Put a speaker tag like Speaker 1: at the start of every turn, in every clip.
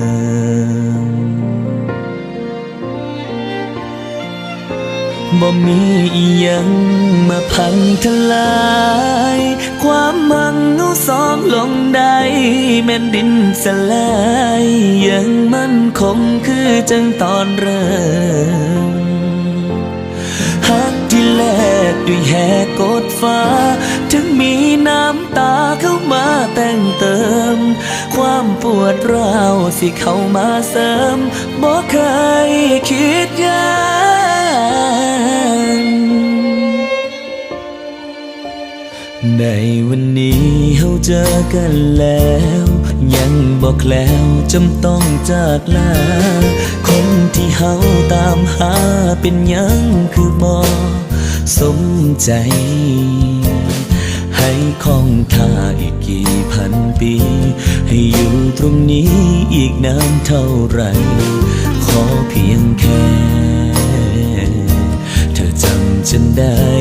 Speaker 1: ม บ่มีอีหยังมาพังทลาย ความมังเอาสองลงได้แม่นดินสลายยังมันคงคือจังตอนเริ่มฮักที่แลกด้วยแหกกดฟ้า ถึงมีน้ำตาเข้ามาแต่งเติม ความปวดร้าวสิเข้ามาเสริมบ่เค ในวันนี้เฮาเจอกันแล้ว ยังบอกแล้วจำต้องจากลา คนที่เฮาตามหาเป็นยังคือบ่สมใจ ให้คองท่าอีกกี่พันปี ให้อยู่ตรงนี้อีกนานเท่าไหรขอเพียงแค่ เธอจำฉันได้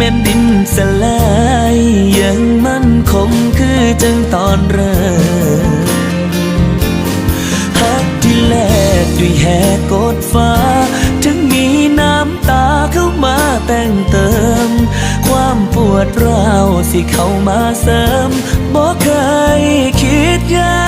Speaker 1: แม่นดินสลายยังมั่นคงคือจังตอนเริ่มฮักที่แลกด้วยแหกกดฟ้า ถึงมีน้ำตาเข้ามาแต่งเติม ความปวดร้าวสิเข้ามาเสริมบ่เคยคิดยา